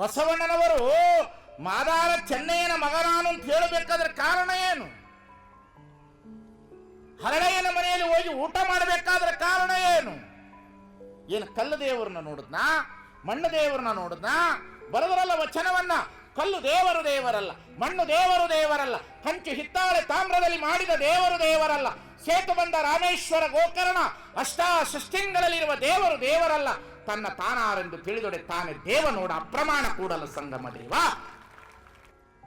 ಬಸವಣ್ಣನವರು ಮಾದಾರ ಚೆನ್ನಯ್ಯನ ಮಗನಾನು ಅಂತ ಹೇಳಬೇಕಾದ್ರೆ ಕಾರಣ ಏನು? ಹರಳಯ್ಯನ ಮನೆಯಲ್ಲಿ ಹೋಗಿ ಊಟ ಮಾಡಬೇಕಾದ್ರೆ ಕಾರಣ ಏನು? ಏನು ಕಲ್ಲು ದೇವರನ್ನ ನೋಡಿದ್ನಾ? ಮಣ್ಣು ದೇವರನ್ನ ನೋಡಿದ್ನಾ? ಬರದರಲ್ಲ ವಚನವನ್ನ? ಕಲ್ಲು ದೇವರು ದೇವರಲ್ಲ, ಮಣ್ಣು ದೇವರು ದೇವರಲ್ಲ ಕಂಚು ಹಿತ್ತಾಳೆ ತಾಮ್ರದಲ್ಲಿ ಮಾಡಿದ ದೇವರು ದೇವರಲ್ಲ, ಸೇತು ಬಂದ ರಾಮೇಶ್ವರ ಗೋಕರ್ಣ ಅಷ್ಟಾ ಸೃಷ್ಟಿಂಗಳಲ್ಲಿರುವ ದೇವರು ದೇವರಲ್ಲ ತನ್ನ ತಾನಾರೆಂದು ತಿಳಿದೊಡೆ ತಾನೇ ದೇವ ನೋಡ ಅಪ್ರಮಾಣ ಕೂಡಲ ಸಂಗಮ ದೇವ.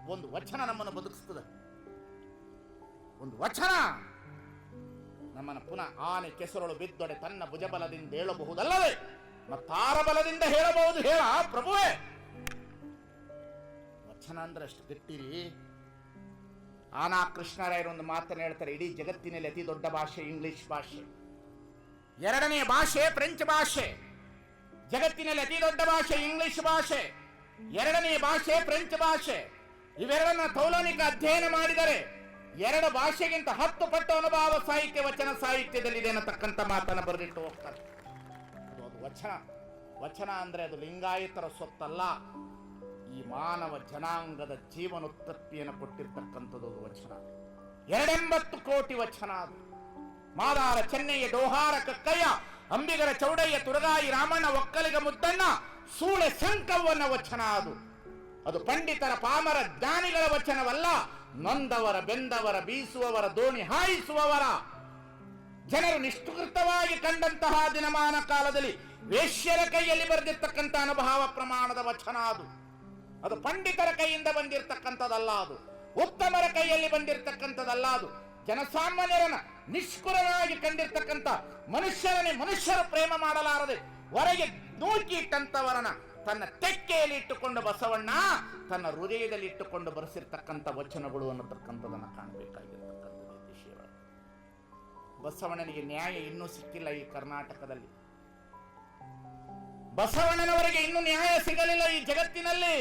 ಒಂದು ವಚನ ನಮ್ಮನ್ನು ಬದುಕಿಸ್ತದ. ಒಂದು ವಚನ ನಮ್ಮನ್ನು ಪುನಃ ಆನೆ ಕೆಸರಳು ಬಿದ್ದೊಡೆ ತನ್ನ ಭುಜಬಲದಿಂದ ಹೇಳಬಹುದಲ್ಲವೇ? ಮತ್ತಾರ ಬಲದಿಂದ ಹೇಳಬಹುದು ಹೇಳ ಪ್ರಭುವೇ. ವಚನ ಅಂದ್ರೆ ಅಷ್ಟು ಗಟ್ಟಿರಿ. ಆನಾ ಕೃಷ್ಣರಾಯರು ಒಂದು ಮಾತನ್ನು ಹೇಳ್ತಾರೆ, ಇಡೀ ಜಗತ್ತಿನಲ್ಲಿ ಅತಿ ದೊಡ್ಡ ಭಾಷೆ ಇಂಗ್ಲಿಷ್ ಭಾಷೆ. ಎರಡನೇ ಭಾಷೆ ಫ್ರೆಂಚ್ ಭಾಷೆ. ಜಗತ್ತಿನಲ್ಲಿ ಅತಿ ದೊಡ್ಡ ಭಾಷೆ ಇಂಗ್ಲಿಷ್ ಭಾಷೆ, ಎರಡನೇ ಭಾಷೆ ಫ್ರೆಂಚ್ ಭಾಷೆ. ಇವೆರಡನ್ನ ತೌಲನಿಕ ಅಧ್ಯಯನ ಮಾಡಿದರೆ ಎರಡು ಭಾಷೆಗಿಂತ ಹತ್ತು ಪಟ್ಟು ಅನುಭವ, ಸಾಹಿತ್ಯ, ವಚನ, ಸಾಹಿತ್ಯದಲ್ಲಿದೆ ಅನ್ನತಕ್ಕಂಥ ಮಾತನ್ನು ಬರೆದಿಟ್ಟು ಹೋಗ್ತಾರೆ. ಅದು ವಚನ. ವಚನ ಅಂದ್ರೆ ಅದು ಲಿಂಗಾಯತರ ಸೊತ್ತಲ್ಲ ಈ ಮಾನವ ಜನಾಂಗದ ಜೀವನೋತ್ಪತ್ತಿಯನ್ನು ಕೊಟ್ಟಿರ್ತಕ್ಕಂಥದ್ದು ವಚನ. ಎರಡೆಂಬತ್ತು ಕೋಟಿ ವಚನ ಅದು. ಮಾದಾರ ಚೆನ್ನಯ್ಯ ಡೋಹಾರ ಕಕ್ಕಯ್ಯ ಅಂಬಿಗರ ಚೌಡಯ್ಯ ತುರಗಾಯಿ ರಾಮಣ್ಣ ಒಕ್ಕಲಿಗ ಮುದ್ದಣ್ಣ ಸೂಳೆ ಸಂಕವ್ವನ ವಚನ ಅದು. ಅದು ಪಂಡಿತರ ಪಾಮರ ಜ್ಞಾನಿಗಳ ವಚನವಲ್ಲ, ನೊಂದವರ ಬೆಂದವರ ಬೀಸುವವರ ದೋಣಿ ಹಾಯಿಸುವವರ. ಜನರು ನಿಷ್ಕೃತವಾಗಿ ಕಂಡಂತಹ ದಿನಮಾನ ಕಾಲದಲ್ಲಿ ವೇಶ್ಯರ ಕೈಯಲ್ಲಿ ಬರೆದಿರ್ತಕ್ಕಂಥ ಅನುಭವ ಪ್ರಮಾಣದ ವಚನ ಅದು. ಅದು ಪಂಡಿತರ ಕೈಯಿಂದ ಬಂದಿರತಕ್ಕಂಥದ್ದಲ್ಲ ಅದು. ಉತ್ತಮರ ಕೈಯಲ್ಲಿ ಬಂದಿರತಕ್ಕಂಥದ್ದಲ್ಲ ಅದು. ಜನಸಾಮಾನ್ಯರನ್ನ ನಿಷ್ಕುರನಾಗಿ ಕಂಡಿರ್ತಕ್ಕಂಥ ಮನುಷ್ಯರನ್ನೇ ಮನುಷ್ಯರ ಪ್ರೇಮ ಮಾಡಲಾರದೆ ಹೊರಗೆ ನೂಕಿ ಇಟ್ಟಂತವರನ್ನ ತನ್ನ ತೆಕ್ಕೆಯಲ್ಲಿ ಇಟ್ಟುಕೊಂಡು ಬಸವಣ್ಣ ತನ್ನ ಹೃದಯದಲ್ಲಿ ಇಟ್ಟುಕೊಂಡು ಬರೆಸಿರ್ತಕ್ಕಂಥ ವಚನಗಳು ಅನ್ನತಕ್ಕಂಥದನ್ನ ಕಾಣಬೇಕಾಗಿರ್ತಕ್ಕಂಥದ್ದು ಈ ವಿಷಯಗಳು ಬಸವಣ್ಣನಿಗೆ ನ್ಯಾಯ ಇನ್ನೂ ಸಿಕ್ಕಿಲ್ಲ ಈ ಕರ್ನಾಟಕದಲ್ಲಿ. ಬಸವಣ್ಣನವರಿಗೆ ಇನ್ನೂ ನ್ಯಾಯ ಸಿಗಲಿಲ್ಲ ಈ ಜಗತ್ತಿನಲ್ಲಿ.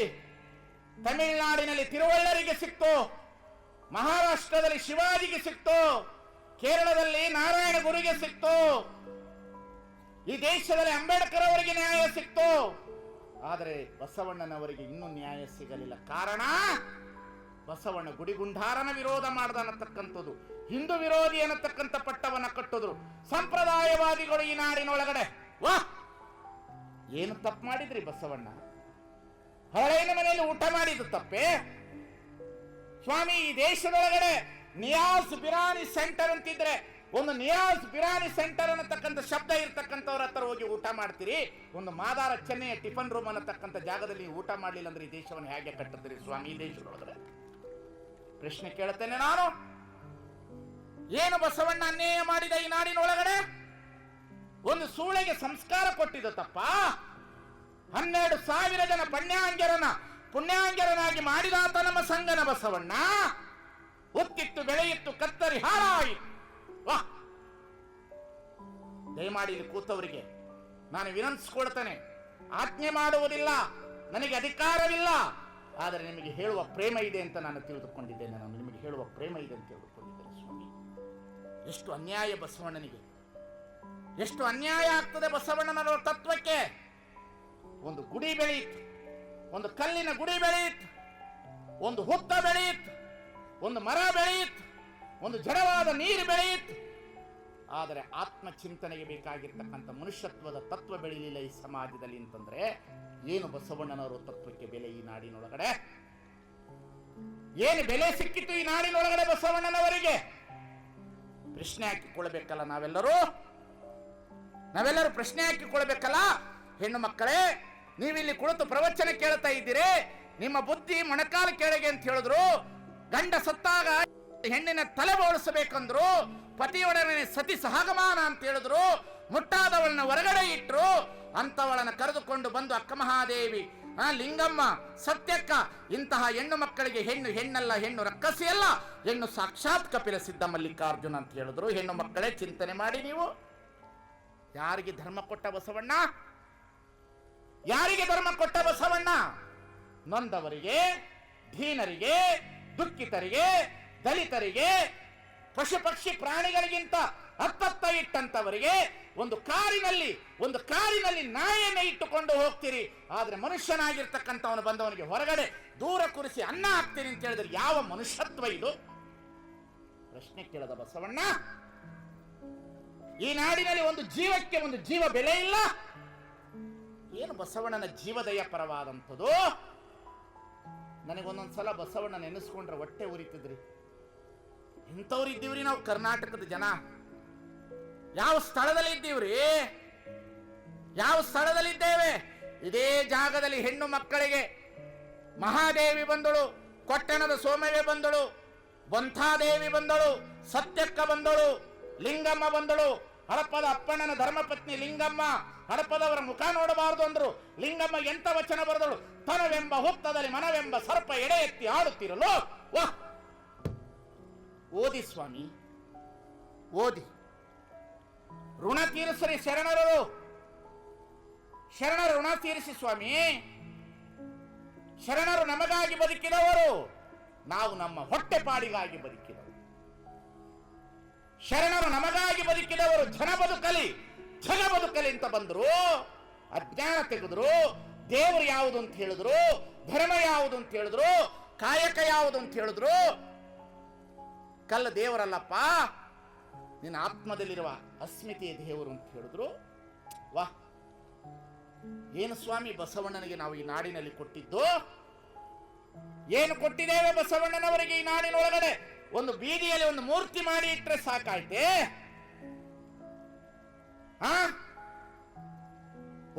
ತಮಿಳುನಾಡಿನಲ್ಲಿ ತಿರುವಳ್ಳರಿಗೆ ಸಿಕ್ತು. ಮಹಾರಾಷ್ಟ್ರದಲ್ಲಿ ಶಿವಾಜಿಗೆ ಸಿಕ್ತು, ಕೇರಳದಲ್ಲಿ ನಾರಾಯಣ ಗುರುಗೆ ಸಿಕ್ತು, ಈ ದೇಶದಲ್ಲಿ ಅಂಬೇಡ್ಕರ್ ಅವರಿಗೆ ನ್ಯಾಯ ಸಿಕ್ತು. ಆದರೆ ಬಸವಣ್ಣನವರಿಗೆ ಇನ್ನೂ ನ್ಯಾಯ ಸಿಗಲಿಲ್ಲ. ಕಾರಣ, ಬಸವಣ್ಣ ಗುಡಿಗುಂಡಾರನ ವಿರೋಧ ಮಾಡ್ದ ಅನ್ನತಕ್ಕಂಥದ್ದು, ಹಿಂದೂ ವಿರೋಧಿ ಅನ್ನತಕ್ಕಂಥ ಪಟ್ಟವನ್ನ ಕಟ್ಟಿದ್ರು. ಸಂಪ್ರದಾಯವಾದಿಗಳು ಈ ನಾಡಿನೊಳಗಡೆ. ವಾ! ಏನು ತಪ್ಪು ಮಾಡಿದ್ರಿ ಬಸವಣ್ಣ? ಹಳೆಯ ಮನೆಯಲ್ಲಿ ಊಟ ಮಾಡಿದ್ದು ತಪ್ಪೇ? ಸ್ವಾಮಿ, ಈ ದೇಶದೊಳಗಡೆ ನಿಯಾಸ್ ಬಿರಾನಿ ಸೆಂಟರ್ ಅಂತಿದ್ರೆ, ಒಂದು ನಿಯಾಸ್ ಬಿರಾನಿ ಸೆಂಟರ್ ಅನ್ನತಕ್ಕಂಥ ಶಬ್ದ ಇರ್ತಕ್ಕಂಥವ್ರ ಹತ್ರ ಹೋಗಿ ಊಟ ಮಾಡ್ತೀರಿ. ಒಂದು ಮಾದಾರ ಚೆನ್ನೈಯ ಟಿಫನ್ ರೂಮ್ ಅನ್ನತಕ್ಕಂಥ ಜಾಗದಲ್ಲಿ ಊಟ ಮಾಡಲಿಲ್ಲ ಅಂದ್ರೆ ಈ ದೇಶವನ್ನು ಹೇಗೆ ಕಟ್ಟುತ್ತೀರಿ ಸ್ವಾಮಿ ಈ ದೇಶದೊಳಗಡೆ? ಪ್ರಶ್ನೆ ಕೇಳುತ್ತೇನೆ ನಾನು. ಏನು ಬಸವಣ್ಣ ಅನ್ಯಾಯ ಮಾಡಿದ ಈ ನಾಡಿನೊಳಗಡೆ? ಒಂದು ಸೂಳೆಗೆ ಸಂಸ್ಕಾರ ಕೊಟ್ಟಿದ್ದು ತಪ್ಪ? ಹನ್ನೆರಡು ಸಾವಿರ ಜನ ಪುಣ್ಯಾಂಗರನ ಪುಣ್ಯಾಂಗರನಾಗಿ ಮಾಡಿದಾತ ನಮ್ಮ ಸಂಗನ ಬಸವಣ್ಣ. ಉತ್ತಿತ್ತು ಬೆಳೆಯಿತ್ತು ಕತ್ತರಿ ಹಾಳಾಯಿತು ವಾಹ್ ದಯಮಾಡಿ ಕೂತವರಿಗೆ ನಾನು ವಿನಂತಿಸ್ಕೊಡ್ತೇನೆ ಆಜ್ಞೆ ಮಾಡುವುದಿಲ್ಲ, ನನಗೆ ಅಧಿಕಾರವಿಲ್ಲ, ಆದರೆ ನಿಮಗೆ ಹೇಳುವ ಪ್ರೇಮ ಇದೆ ಅಂತ ನಾನು ತಿಳಿದುಕೊಂಡಿದ್ದೇನೆ. ನಾನು ನಿಮಗೆ ಹೇಳುವ ಪ್ರೇಮ ಇದೆ ಅಂತ ತಿಳಿದುಕೊಂಡಿದ್ದೇನೆ ಸ್ವಾಮಿ. ಎಷ್ಟು ಅನ್ಯಾಯ ಬಸವಣ್ಣನಿಗೆ. ಎಷ್ಟು ಅನ್ಯಾಯ ಆಗ್ತದೆ ಬಸವಣ್ಣನವರ ತತ್ವಕ್ಕೆ. ಒಂದು ಗುಡಿ ಬೆಳೆಯಿತು. ಒಂದು ಕಲ್ಲಿನ ಗುಡಿ ಬೆಳೆಯಿತು, ಒಂದು ಹುತ್ತ ಬೆಳೆಯಿತು, ಒಂದು ಮರ ಬೆಳೆಯಿತು, ಒಂದು ಜಡವಾದ ನೀರು ಬೆಳೆಯಿತು. ಆದರೆ ಆತ್ಮಚಿಂತನೆಗೆ ಬೇಕಾಗಿರ್ತಕ್ಕಂಥ ಮನುಷ್ಯತ್ವದ ತತ್ವ ಬೆಳೆಯಲಿಲ್ಲ ಈ ಸಮಾಜದಲ್ಲಿ ಅಂತಂದ್ರೆ ಏನು ಬಸವಣ್ಣನವರ ತತ್ವಕ್ಕೆ ಬೆಲೆ ಈ ನಾಡಿನೊಳಗಡೆ? ಏನು ಬೆಲೆ ಸಿಕ್ಕಿತು ಈ ನಾಡಿನೊಳಗಡೆ ಬಸವಣ್ಣನವರಿಗೆ? ಪ್ರಶ್ನೆ ಹಾಕಿಕೊಳ್ಳಬೇಕಲ್ಲ ನಾವೆಲ್ಲರೂ? ನಾವೆಲ್ಲರೂ ಪ್ರಶ್ನೆ ಹಾಕಿಕೊಳ್ಬೇಕಲ್ಲ ಹೆಣ್ಣು ಮಕ್ಕಳೇ ನೀವಿಲ್ಲಿ ಕುಳಿತು ಪ್ರವಚನ ಕೇಳ್ತಾ ಇದ್ದೀರಿ? ನಿಮ್ಮ ಬುದ್ಧಿ ಮೊಣಕಾಲ ಕೆಳಗೆ ಅಂತ ಹೇಳಿದ್ರು. ಗಂಡ ಸತ್ತಾಗ ಹೆಣ್ಣಿನ ತಲೆ ಬೋಳಿಸಬೇಕಂದ್ರು. ಪತಿಯೊಡನೆ ಸತಿ ಸಹಗಮಾನ ಅಂತ ಹೇಳಿದ್ರು. ಮುಟ್ಟಾದವಳನ್ನ ಹೊರಗಡೆ ಇಟ್ರು. ಅಂತವಳನ್ನ ಕರೆದುಕೊಂಡು ಬಂದು ಅಕ್ಕ ಮಹಾದೇವಿ, ಆ ಲಿಂಗಮ್ಮ, ಸತ್ಯಕ್ಕ, ಇಂತಹ ಹೆಣ್ಣು ಮಕ್ಕಳಿಗೆ ಹೆಣ್ಣು ಹೆಣ್ಣಲ್ಲ, ಹೆಣ್ಣು ರಕ್ಕಸಿ ಅಲ್ಲ, ಹೆಣ್ಣು ಸಾಕ್ಷಾತ್ ಕಪಿಲ ಸಿದ್ಧ ಮಲ್ಲಿಕಾರ್ಜುನ ಅಂತ ಹೇಳಿದ್ರು. ಹೆಣ್ಣು ಮಕ್ಕಳೇ ಚಿಂತನೆ ಮಾಡಿ ನೀವು. ಯಾರಿಗೆ ಧರ್ಮ ಕೊಟ್ಟ ಬಸವಣ್ಣ? ಯಾರಿಗೆ ಧರ್ಮ ಕೊಟ್ಟ ಬಸವಣ್ಣ? ನೊಂದವರಿಗೆ ಧೀನರಿಗೆ ದುಃಖಿತರಿಗೆ, ದಲಿತರಿಗೆ, ಪಶು ಪಕ್ಷಿ ಪ್ರಾಣಿಗಳಿಗಿಂತ ಹತ್ತತ್ತ ಇಟ್ಟಂತವರಿಗೆ ಒಂದು ಕಾರಿನಲ್ಲಿ ಒಂದು ಕಾರಿನಲ್ಲಿ ನಾಯಿಯನ್ನು ಇಟ್ಟುಕೊಂಡು ಹೋಗ್ತೀರಿ. ಆದ್ರೆ ಮನುಷ್ಯನಾಗಿರ್ತಕ್ಕಂಥವನು ಬಂದವನಿಗೆ ಹೊರಗಡೆ ದೂರ ಕುರಿಸಿ ಅನ್ನ ಹಾಕ್ತೀರಿ ಅಂತ ಹೇಳಿದ್ರೆ ಯಾವ ಮನುಷ್ಯತ್ವ ಇದು? ಪ್ರಶ್ನೆ ಕೇಳದ ಬಸವಣ್ಣ, ಈ ನಾಡಿನಲ್ಲಿ ಒಂದು ಜೀವಕ್ಕೆ ಒಂದು ಜೀವ ಬೆಲೆ ಇಲ್ಲ. ಏನು ಬಸವಣ್ಣನ ಜೀವದಯ ಪರವಾದಂಥದ್ದು ನನಗೊಂದೊಂದ್ಸಲ ಬಸವಣ್ಣ ನೆನೆಸ್ಕೊಂಡ್ರೆ ಹೊಟ್ಟೆ ಉರಿತಿದ್ರಿ. ಇಂಥವ್ರು ಇದ್ದೀವ್ರಿ ನಾವು ಕರ್ನಾಟಕದ ಜನ. ಯಾವ ಸ್ಥಳದಲ್ಲಿ ಇದ್ದೀವ್ರಿ? ಯಾವ ಸ್ಥಳದಲ್ಲಿದ್ದೇವೆ ಇದೇ ಜಾಗದಲ್ಲಿ ಹೆಣ್ಣು ಮಕ್ಕಳಿಗೆ ಮಹಾದೇವಿ ಬಂದಳು, ಕೊಟ್ಟಣದ ಸೋಮವೆ ಬಂದಳು, ಬಂಥಾದೇವಿ ಬಂದಳು, ಸತ್ಯಕ್ಕ ಬಂದಳು, ಲಿಂಗಮ್ಮ ಬಂದಳು ಹಡಪದ ಅಪ್ಪಣ್ಣನ ಧರ್ಮಪತ್ನಿ ಲಿಂಗಮ್ಮ ಹಡಪದವರ ಮುಖ ನೋಡಬಾರದು ಅಂದ್ರು. ಲಿಂಗಮ್ಮ ಎಂತ ವಚನ ಬರೆದಳು? ತನವೆಂಬ ಹುತ್ತದಲ್ಲಿ ಮನವೆಂಬ ಸರ್ಪ ಎಡೆ ಎತ್ತಿ ಆಡುತ್ತಿರಲು? ವಾಹ್. ಓದಿ ಸ್ವಾಮಿ, ಓದಿ. ಋಣ ತೀರಿಸರಿ ಶರಣರು ಶರಣರು ಋಣ ತೀರಿಸಿ ಸ್ವಾಮಿ. ಶರಣರು ನಮಗಾಗಿ ಬದುಕಿದವರು. ನಾವು ನಮ್ಮ ಹೊಟ್ಟೆಪಾಡಿಗಾಗಿ ಬದುಕಿದವರು. ಶರಣರು ನಮಗಾಗಿ ಬದುಕಿದವರು ಜನ ಬದುಕಲಿ ಜನ ಬದುಕಲಿ ಅಂತ ಬಂದರು. ಅಜ್ಞಾನ ತೆಗೆದ್ರು. ದೇವರು ಯಾವುದು ಅಂತ ಹೇಳಿದ್ರು. ಧರ್ಮ ಯಾವುದು ಅಂತ ಹೇಳಿದ್ರು. ಕಾಯಕ ಯಾವುದು ಅಂತ ಹೇಳಿದ್ರು. ಕಲ್ಲ ದೇವರಲ್ಲಪ್ಪ, ನಿನ್ನ ಆತ್ಮದಲ್ಲಿರುವ ಅಸ್ಮಿತೆಯ ದೇವರು ಅಂತ ಹೇಳಿದ್ರು. ವಾ, ಏನು ಸ್ವಾಮಿ ಬಸವಣ್ಣನಿಗೆ ನಾವು ಈ ನಾಡಿನಲ್ಲಿ ಕೊಟ್ಟಿದ್ದು? ಏನು ಕೊಟ್ಟಿದ್ದೇವೆ ಬಸವಣ್ಣನವರಿಗೆ ಈ ನಾಡಿನ ಒಳಗಡೆ ಒಂದು ಬೀದಿಯಲ್ಲಿ ಒಂದು ಮೂರ್ತಿ ಮಾಡಿ ಇಟ್ಟರೆ ಸಾಕಾಯ್ತೆ?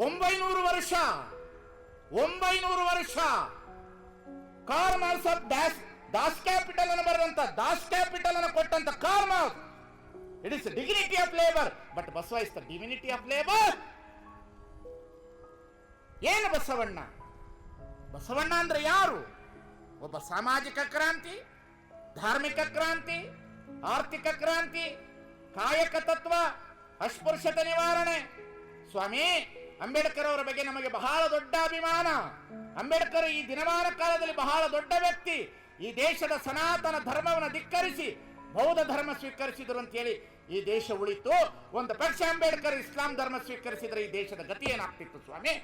ಒಂಬೈನೂರು ವರ್ಷ ಒಂಬೈನೂರು ವರ್ಷ. Karl Marx of Das Das Kapital ಅನ್ನು ಬರೆದಂತ ದಾಸ್ ಕ್ಯಾಪಿಟಲ್ ಅನ್ನು ಕೊಟ್ಟಂತ Karl it is dignity of labour but Basava is the divinity of labour ಏನು ಬಸವಣ್ಣ? ಬಸವಣ್ಣ ಅಂದ್ರೆ ಯಾರು? ಒಬ್ಬ ಸಾಮಾಜಿಕ ಕ್ರಾಂತಿ? ಧಾರ್ಮಿಕ ಕ್ರಾಂತಿ, ಆರ್ಥಿಕ ಕ್ರಾಂತಿ, ಕಾಯಕ ತತ್ವ, ಅಸ್ಪೃಶ್ಯತೆ ನಿವಾರಣೆ. ಸ್ವಾಮಿ, ಅಂಬೇಡ್ಕರ್ ಅವರ ಬಗ್ಗೆ ನಮಗೆ ಬಹಳ ದೊಡ್ಡ ಅಭಿಮಾನ. ಅಂಬೇಡ್ಕರ್ ಈ ದಿನಮಾನ ಕಾಲದಲ್ಲಿ ಬಹಳ ದೊಡ್ಡ ವ್ಯಕ್ತಿ. ಈ ದೇಶದ ಸನಾತನ ಧರ್ಮವನ್ನು ಧಿಕ್ಕರಿಸಿ, ಬೌದ್ಧ ಧರ್ಮ ಸ್ವೀಕರಿಸಿದರು ಅಂತ ಹೇಳಿ ಈ ದೇಶ ಉಳಿತು. ಒಂದು ಪಕ್ಷ ಅಂಬೇಡ್ಕರ್ ಇಸ್ಲಾಂ ಧರ್ಮ ಸ್ವೀಕರಿಸಿದ್ರೆ ಈ ದೇಶದ ಗತಿ ಏನಾಗ್ತಿತ್ತು ಸ್ವಾಮಿ?